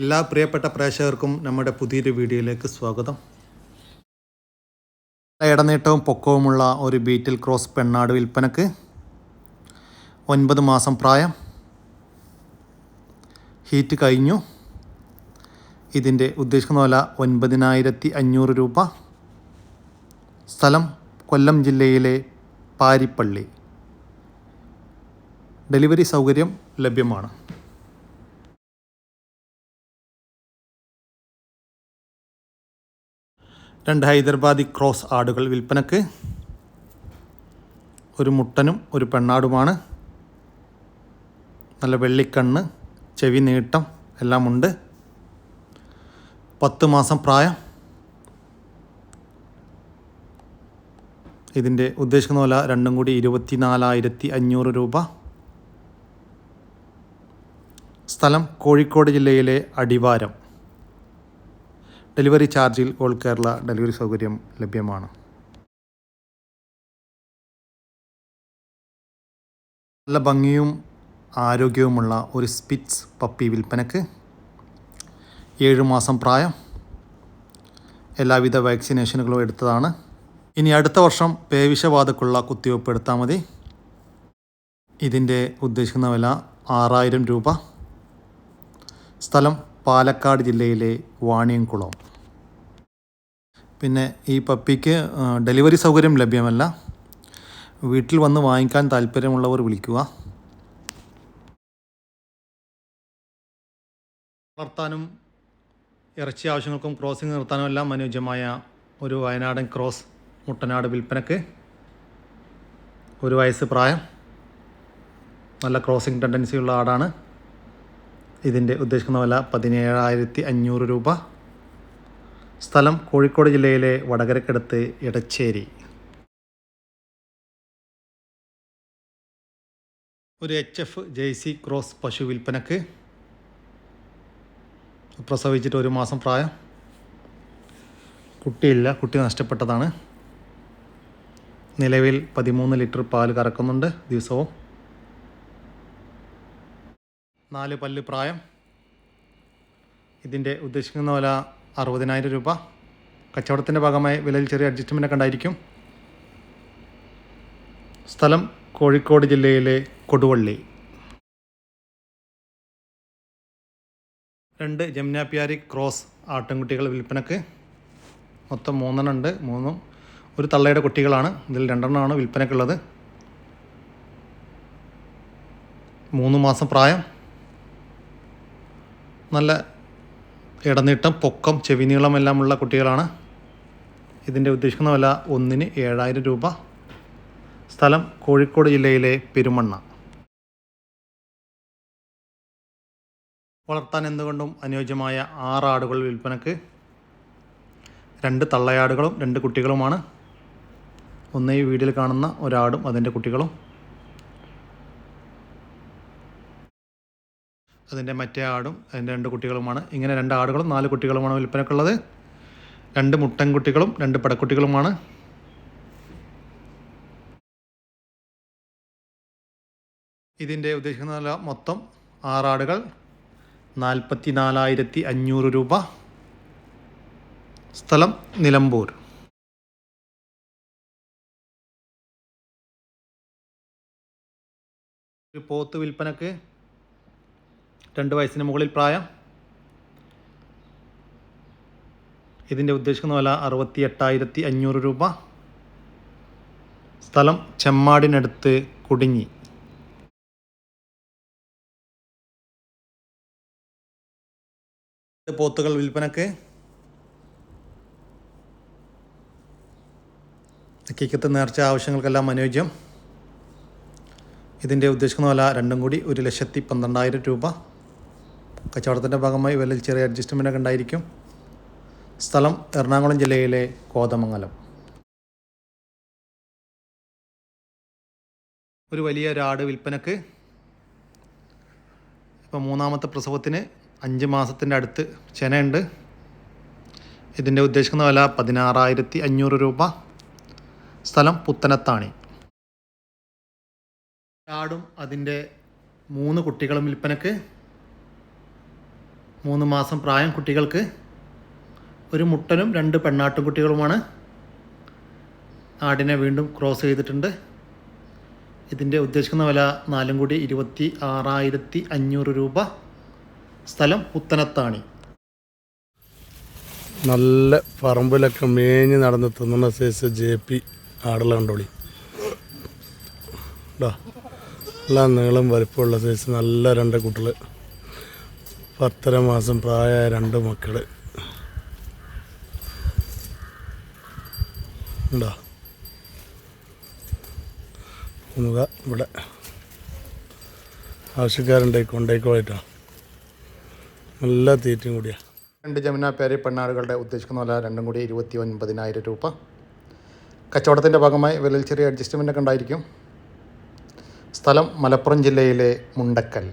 എല്ലാ പ്രിയപ്പെട്ട പ്രേക്ഷകർക്കും നമ്മുടെ പുതിയൊരു വീഡിയോയിലേക്ക് സ്വാഗതം. ഇടനീട്ടവും പൊക്കവുമുള്ള ഒരു ബീറ്റിൽ ക്രോസ് പെണ്ണാട് വിൽപ്പനക്ക് ഒൻപത് മാസം പ്രായം. ഹീറ്റ് കഴിഞ്ഞു. ഇതിന്റെ ഉദ്ദേശിക്കുന്ന വില ഒൻപതിനായിരത്തി അഞ്ഞൂറ് രൂപ. സ്ഥലം കൊല്ലം ജില്ലയിലെ പാരിപ്പള്ളി. ഡെലിവറി സൗകര്യം ലഭ്യമാണ്. രണ്ട് ഹൈദരാബാദി ക്രോസ് ആടുകൾ വിൽപ്പനക്ക് ഒരു മുട്ടനും ഒരു പെണ്ണാടുമാണ്. നല്ല വെള്ളിക്കണ്ണ് ചെവി നീട്ടം എല്ലാം ഉണ്ട്. പത്ത് മാസം പ്രായം. ഇതിന്റെ ഉദ്ദേശിക്കുന്ന പോലെ രണ്ടും കൂടി ഇരുപത്തി നാലായിരത്തി അഞ്ഞൂറ് രൂപ. സ്ഥലം കോഴിക്കോട് ജില്ലയിലെ അടിവാരം. ഡെലിവറി ചാർജിൽ ഓൾ കേരള ഡെലിവറി സൗകര്യം ലഭ്യമാണ്. നല്ല ഭംഗിയും ആരോഗ്യവുമുള്ള ഒരു സ്പിറ്റ്സ് പപ്പി വിൽപ്പനക്ക് ഏഴ് മാസം പ്രായം. എല്ലാവിധ വാക്സിനേഷനുകളും എടുത്തതാണ്. ഇനി അടുത്ത വർഷം പേവിഷബാധക്കുള്ള കുത്തിവയ്പ്പ് എടുത്താൽ മതി. ഇതിന്റെ ഉദ്ദേശിക്കുന്ന വില ആറായിരം രൂപ. സ്ഥലം പാലക്കാട് ജില്ലയിലെ വാണിയംകുളം. പിന്നെ ഈ പപ്പിക്ക് ഡെലിവറി സൗകര്യം ലഭ്യമല്ല. വീട്ടിൽ വന്ന് വാങ്ങിക്കാൻ താല്പര്യമുള്ളവർ വിളിക്കുക. വളർത്താനും ഇറച്ചി ആവശ്യങ്ങൾക്കും ക്രോസിംഗ് നിർത്താനും എല്ലാം അനുയോജ്യമായ ഒരു വയനാടൻ ക്രോസ് മുട്ടനാട് വിൽപ്പനക്ക് ഒരു വയസ്സ് പ്രായം. നല്ല ക്രോസിംഗ് ടെൻഡൻസിയുള്ള ആടാണ്. ഇതിന്റെ ഉദ്ദേശിക്കുന്ന വില പതിനേഴായിരത്തി അഞ്ഞൂറ് രൂപ. സ്ഥലം കോഴിക്കോട് ജില്ലയിലെ വടകരക്കടുത്ത് ഇടച്ചേരി ഒരു എച്ച് എഫ് ജെയ്സി ക്രോസ് പശു വിൽപ്പനക്ക് പ്രസവിച്ചിട്ട് ഒരു മാസം പ്രായം. കുട്ടിയില്ല കുട്ടി നഷ്ടപ്പെട്ടതാണ്. നിലവിൽ പതിമൂന്ന് ലിറ്റർ പാൽ കറക്കുന്നുണ്ട് ദിവസവും. നാല് പല്ല് പ്രായം. ഇതിന്റെ ഉദ്ദേശിക്കുന്ന വില അറുപതിനായിരം രൂപ. കച്ചവടത്തിന്റെ ഭാഗമായി വിലയിൽ ചെറിയ അഡ്ജസ്റ്റ്മെന്റ് ഒക്കെ ഉണ്ടായിരിക്കും. സ്ഥലം കോഴിക്കോട് ജില്ലയിലെ കൊടുവള്ളി. രണ്ട് ജംനാപ്പിയാരി ക്രോസ് ആട്ടിൻകുട്ടികൾ വിൽപ്പനക്ക്. മൊത്തം മൂന്നെണ്ണം ഉണ്ട്. മൂന്നും ഒരു തള്ളയുടെ കുട്ടികളാണ്. ഇതിൽ രണ്ടെണ്ണമാണ് വിൽപ്പനക്കുള്ളത്. മൂന്ന് മാസം പ്രായം. നല്ല ഇടനീട്ടം പൊക്കം ചെവിനീളം എല്ലാമുള്ള കുട്ടികളാണ്. ഇതിന്റെ ഉദ്ദേശിക്കുന്ന വില ഒന്നിന് ഏഴായിരം രൂപ. സ്ഥലം കോഴിക്കോട് ജില്ലയിലെ പെരുമണ്ണ. വളർത്താൻ എന്തുകൊണ്ടും അനുയോജ്യമായ ആറ് ആടുകൾ വിൽപ്പനക്ക്. രണ്ട് തള്ളയാടുകളും രണ്ട് കുട്ടികളുമാണ്. ഒന്ന് ഈ വീഡിയോയിൽ കാണുന്ന ഒരാടും അതിന്റെ കുട്ടികളും. അതിന്റെ മറ്റേ ആടും അതിന്റെ രണ്ട് കുട്ടികളുമാണ്. ഇങ്ങനെ രണ്ട് ആടുകളും നാല് കുട്ടികളുമാണ് വിൽപ്പനക്കുള്ളത്. രണ്ട് മുട്ടൻ കുട്ടികളും രണ്ട് പടക്കുട്ടികളുമാണ്. ഇതിന്റെ ഉദ്ദേശിക്കുന്ന വില മൊത്തം ആറാടുകൾ നാൽപ്പത്തി നാലായിരത്തി അഞ്ഞൂറ് രൂപ. സ്ഥലം നിലമ്പൂർ. ഒരു പോത്ത് വിൽപ്പനക്ക് രണ്ട് വയസ്സിന് മുകളിൽ പ്രായം. ഇതിന്റെ ഉദ്ദേശിക്കുന്ന വില അറുപത്തി എട്ടായിരത്തി അഞ്ഞൂറ് രൂപ. സ്ഥലം ചെമ്മാടിനടുത്ത് കുടുങ്ങി. പോത്തുകൾ വിൽപ്പനക്ക്. ഹക്കീക്കത്ത് നേർച്ച ആവശ്യങ്ങൾക്കെല്ലാം അനുയോജ്യം. ഇതിന്റെ ഉദ്ദേശിക്കുന്ന വില രണ്ടും കൂടി ഒരു ലക്ഷത്തി പന്ത്രണ്ടായിരം രൂപ. കച്ചവടത്തിന്റെ ഭാഗമായി വലിയ ചെറിയ അഡ്ജസ്റ്റ്മെന്റ് ഒക്കെ ഉണ്ടായിരിക്കും. സ്ഥലം എറണാകുളം ജില്ലയിലെ കോതമംഗലം. ഒരു വലിയ ഒരു ആട് വിൽപ്പനക്ക് ഇപ്പോൾ മൂന്നാമത്തെ പ്രസവത്തിന് അഞ്ച് മാസത്തിന്റെ അടുത്ത് ചെനയുണ്ട്. ഇതിന്റെ ഉദ്ദേശിക്കുന്ന വില പതിനാറായിരത്തി അഞ്ഞൂറ് രൂപ. സ്ഥലം പുത്തനത്താണി. ആടും അതിന്റെ മൂന്ന് കുട്ടികളും വിൽപ്പനക്ക്. മൂന്ന് മാസം പ്രായം കുട്ടികൾക്ക് ഒരു മുട്ടനും രണ്ട് പെണ്ണാട്ടുകുട്ടികളുമാണ് ആടിനെ വീണ്ടും ക്രോസ് ചെയ്തിട്ടുണ്ട്. ഇതിന്റെ ഉദ്ദേശിക്കുന്ന വില നാലും കൂടി ഇരുപത്തി ആറായിരത്തി അഞ്ഞൂറ് രൂപ. സ്ഥലം പുത്തനത്താണി. നല്ല പറമ്പിലൊക്കെ മേഞ്ഞ് നടന്ന് തിന്നുന്ന സൈസ് ജെ പി ഇതാ നല്ല നീളം വലിപ്പമുള്ള സൈസ് നല്ല രണ്ട് കുട്ടികൾ പത്തര മാസം പ്രായമായ രണ്ട് മക്കൾ ഉണ്ടോ മുക ഇവിടെ. ആവശ്യക്കാരുണ്ടായി കൊണ്ടേക്കോളായിട്ടാ നല്ല തീറ്റയും കൂടിയാണ് രണ്ട് ജമുന പേരെ പെണ്ണാടുകളുടെ ഉദ്ദേശിക്കുന്ന പോലെ രണ്ടും കൂടി ഇരുപത്തി ഒൻപതിനായിരം രൂപ. കച്ചവടത്തിന്റെ ഭാഗമായി വിലയിൽ ചെറിയ അഡ്ജസ്റ്റ്മെന്റ് ഒക്കെ ഉണ്ടായിരിക്കും. സ്ഥലം മലപ്പുറം ജില്ലയിലെ മുണ്ടക്കൽ.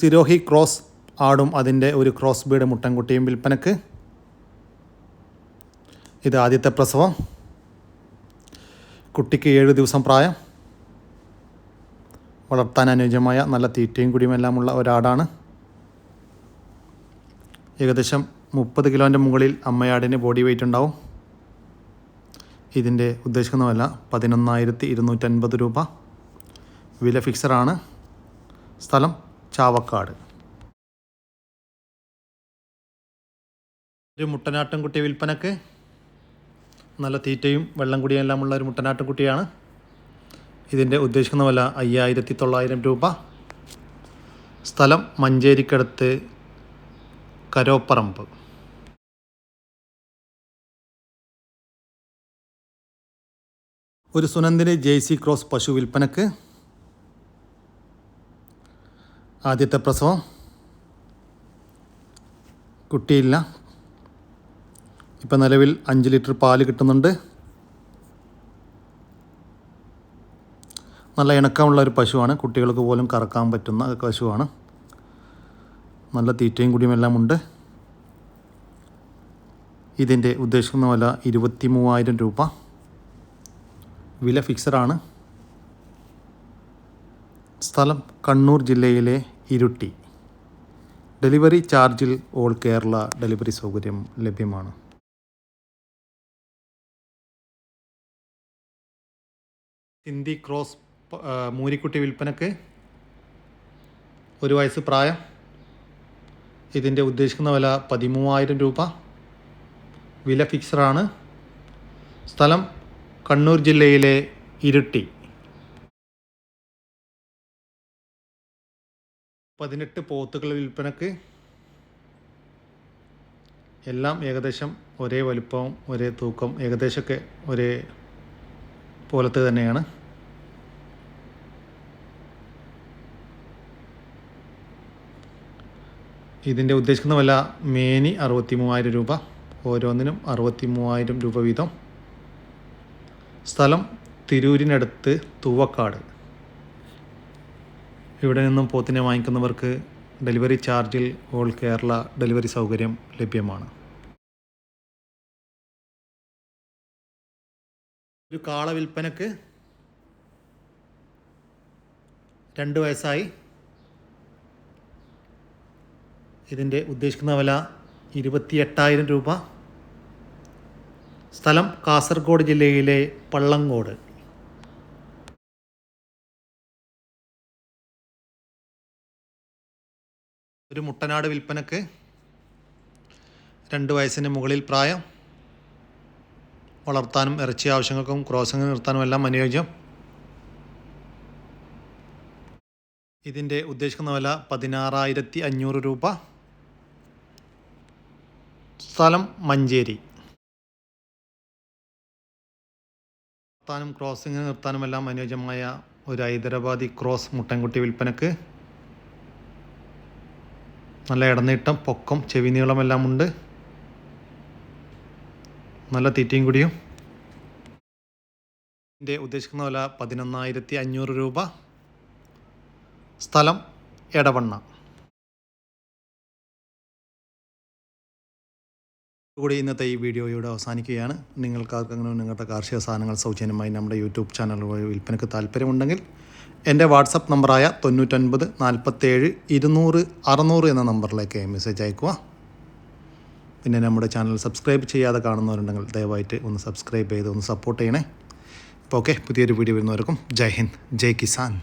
സിരോഹി ക്രോസ് ആടും അതിന്റെ ഒരു ക്രോസ് ബീഡ് മുട്ടൻകുട്ടിയും വിൽപ്പനക്ക്. ഇത് ആദ്യത്തെ പ്രസവം. കുട്ടിക്ക് ഏഴ് ദിവസം പ്രായം. വളർത്താൻ അനുയോജ്യമായ നല്ല തീറ്റയും കുടിയുമെല്ലാമുള്ള ഒരാടാണ്. ഏകദേശം മുപ്പത് കിലോന്റെ മുകളിൽ അമ്മയാടിന് ബോഡി വെയിറ്റ് ഉണ്ടാവും. ഇതിന്റെ ഉദ്ദേശിക്കുന്ന വില പതിനൊന്നായിരത്തി ഇരുന്നൂറ്റൻപത് രൂപ. വില ഫിക്സറാണ് സ്ഥലം ചാവക്കാട്. ഒരു മുട്ടനാട്ടൻകുട്ടി വിൽപ്പനക്ക് നല്ല തീറ്റയും വെള്ളം കുടിയും എല്ലാം ഉള്ള ഒരു മുട്ടനാട്ടൻകുട്ടിയാണ് ഇതിന്റെ ഉദ്ദേശിക്കുന്ന വില അയ്യായിരത്തി തൊള്ളായിരം രൂപ. സ്ഥലം മഞ്ചേരിക്കടുത്ത് കരോപ്പറമ്പ്. ഒരു സുനന്ദിന് ജെയ്സി ക്രോസ് പശു വിൽപ്പനക്ക് ആദ്യത്തെ പ്രസവം. കുട്ടിയില്ല. ഇപ്പം നിലവിൽ അഞ്ച് ലിറ്റർ പാൽ കിട്ടുന്നുണ്ട്. നല്ല ഇണക്കമുള്ള ഒരു പശുവാണ്. കുട്ടികൾക്ക് പോലും കറക്കാൻ പറ്റുന്ന പശുവാണ്. നല്ല തീറ്റയും കുടിയുമെല്ലാം ഉണ്ട്. ഇതിന്റെ ഉദ്ദേശിക്കുന്ന വില ഇരുപത്തി മൂവായിരം രൂപ. വില ഫിക്സഡാണ് സ്ഥലം കണ്ണൂർ ജില്ലയിലെ ഇരുട്ടി. ഡെലിവറി ചാർജിൽ ഓൾ കേരള ഡെലിവറി സൗകര്യം ലഭ്യമാണ്. ഹിന്ദി ക്രോസ് മൂരിക്കുട്ടി വിൽപ്പനക്ക് ഒരു വയസ്സ് പ്രായം. ഇതിന്റെ ഉദ്ദേശിക്കുന്ന വില പതിമൂവായിരം രൂപ. വില ഫിക്സറാണ് സ്ഥലം കണ്ണൂർ ജില്ലയിലെ ഇരുട്ടി. പതിനെട്ട് പോത്തുകൾ വിൽപ്പനക്ക് എല്ലാം ഏകദേശം ഒരേ വലുപ്പവും ഒരേ തൂക്കം ഏകദേശമൊക്കെ ഒരേ പോലത്തെ തന്നെയാണ്. ഇതിന്റെ ഉദ്ദേശിക്കുന്ന വില മേനി അറുപത്തി മൂവായിരം രൂപ ഓരോന്നിനും അറുപത്തി മൂവായിരം രൂപ വീതം. സ്ഥലം തിരൂരിനടുത്ത് തൂവക്കാട്. ഇവിടെ നിന്നും പോത്തിനെ വാങ്ങിക്കുന്നവർക്ക് ഡെലിവറി ചാർജിൽ ഓൾ കേരള ഡെലിവറി സൗകര്യം ലഭ്യമാണ്. ഒരു കാള വിൽപ്പനക്ക് രണ്ട് വയസ്സായി. ഇതിന്റെ ഉദ്ദേശിക്കുന്ന വില ഇരുപത്തി എട്ടായിരം രൂപ. സ്ഥലം കാസർഗോഡ് ജില്ലയിലെ പള്ളങ്കോട് ഒരു മുട്ടനാട് വിൽപ്പനക്ക് രണ്ട് വയസ്സിന് മുകളിൽ പ്രായം. വളർത്താനും ഇറച്ചി ആവശ്യങ്ങൾക്കും ക്രോസിംഗ് നിർത്താനും എല്ലാം അനുയോജ്യം. ഇതിന്റെ ഉദ്ദേശിക്കുന്ന വില പതിനാറായിരത്തി അഞ്ഞൂറ് രൂപ. സ്ഥലം മഞ്ചേരി. നിർത്താനും ക്രോസിംഗ് നിർത്താനും എല്ലാം അനുയോജ്യമായ ഒരു ഹൈദരാബാദി ക്രോസ് മുട്ടൻകുട്ടി വിൽപ്പനക്ക് നല്ല ഇടനീട്ടം പൊക്കം ചെവി നീളമെല്ലാം ഉണ്ട്. നല്ല തീറ്റയും കൂടിയും. ഇതിന്റെ ഉദ്ദേശിക്കുന്ന വില പതിനൊന്നായിരത്തി അഞ്ഞൂറ് രൂപ. സ്ഥലം എടവണ്ണ. കൂടി ഇന്നത്തെ ഈ വീഡിയോ ഇവിടെ അവസാനിക്കുകയാണ്. നിങ്ങൾക്ക് ആർക്കെങ്കിലും നിങ്ങളുടെ കാർഷിക സാധനങ്ങൾ സൗജന്യമായി നമ്മുടെ യൂട്യൂബ് ചാനൽ വഴി വിൽപ്പനയ്ക്ക് താല്പര്യമുണ്ടെങ്കിൽ എന്റെ വാട്സപ്പ് നമ്പറായ തൊണ്ണൂറ്റൊൻപത് നാൽപ്പത്തേഴ് ഇരുന്നൂറ് അറുന്നൂറ് എന്ന നമ്പറിലേക്ക് മെസ്സേജ് അയക്കുക പിന്നെ നമ്മുടെ ചാനൽ സബ്സ്ക്രൈബ് ചെയ്യാതെ കാണുന്നവരുണ്ടെങ്കിൽ ദയവായിട്ട് ഒന്ന് സബ്സ്ക്രൈബ് ചെയ്ത് ഒന്ന് സപ്പോർട്ട് ചെയ്യണേ. ഓക്കെ പുതിയൊരു വീഡിയോ വരുന്നവർക്കും. ജയ് ഹിന്ദ് ജയ് കിസാൻ.